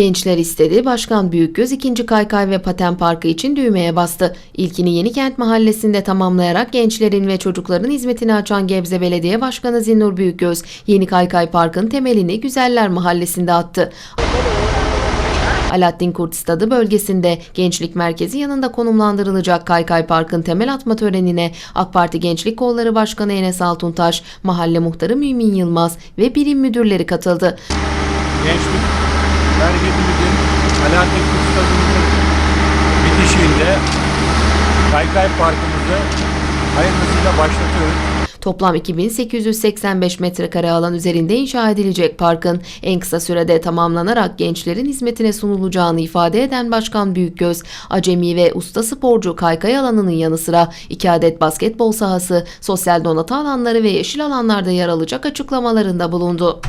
Gençler istedi, Başkan Büyükgöz ikinci kaykay ve paten parkı için düğmeye bastı. İlkini Yenikent Mahallesi'nde tamamlayarak gençlerin ve çocukların hizmetini açan Gebze Belediye Başkanı Zinnur Büyükgöz, yeni kaykay parkın temelini Güzeller Mahallesi'nde attı. Alaaddin Kurt Stadı bölgesinde Gençlik Merkezi yanında konumlandırılacak Kaykay Park'ın temel atma törenine AK Parti Gençlik Kolları Başkanı Enes Altuntaş, Mahalle Muhtarı Mümin Yılmaz ve birim müdürleri katıldı. Gençlik Merkezimizin Alaaddin Kutsadımızın bitişiğinde Kaykay Parkımızı hayırlısıyla başlatıyoruz. Toplam 2885 metrekare alan üzerinde inşa edilecek parkın en kısa sürede tamamlanarak gençlerin hizmetine sunulacağını ifade eden Başkan Büyükgöz, acemi ve usta sporcu kaykay alanının yanı sıra iki adet basketbol sahası, sosyal donatı alanları ve yeşil alanlarda yer alacak açıklamalarında bulundu.